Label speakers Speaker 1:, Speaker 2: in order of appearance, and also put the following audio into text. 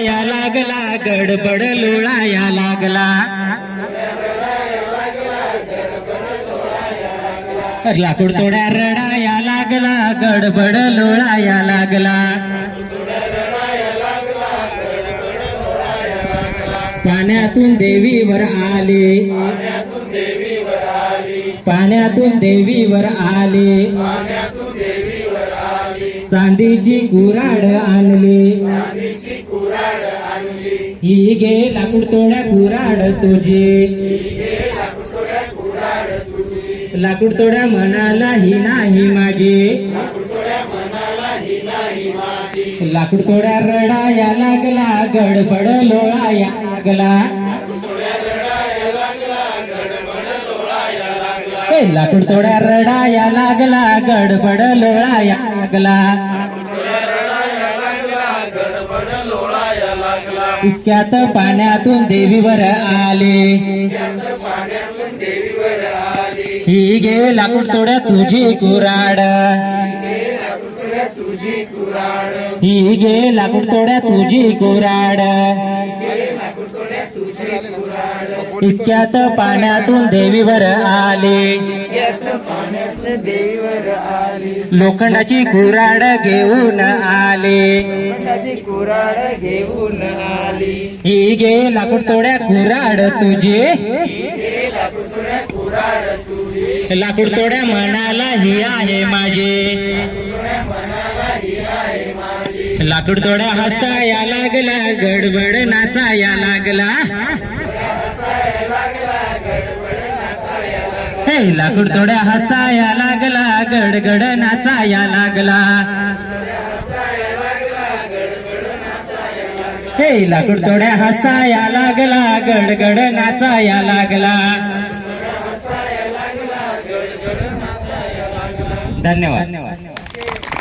Speaker 1: या लागला गडबड लोळाया लागला. लाकूड तोड्या रडाया लागला गडबड लोळाया लागला. पाण्यातून देवीवर आले. पाण्यातून देवीवर आले. चांदीची गुराड आणली. ही गे लाकूड तोड्या कुराड तुझे लाकूड तोड्या म्हणाला ही नाही माझी लाकूड तोड्या रडाया लागला गडबड लोळाया लागला ए, लाकूड तोड्या रडाया लागला गडबड लोळाया लागला इतक्यात पाण्यातून देवीवर आले. ही गे लाकूड तोड्या तुझी कुराड. ही गे लाकूड तोड्या तुझी कुराड. इतक्यात पाण्यातून देवीवर आले.
Speaker 2: देवीवर आली
Speaker 1: लोखंडाची कुराड घेऊन आले.
Speaker 2: कुराड घेऊन आली
Speaker 1: ही गे लाकूड तोड्या कुराड तुझी. लाकूड तोड्या म्हणाला ही आहे माझे. लाकूड थोड्या हसाया लागला गडबड नाचाया लागला. हे लाकूड थोड्या हसाया लागला गडगड नाचाया लागला. हे लाकूड थोड्या हसाया लागला गडगड नाचाया लागला. धन्यवाद.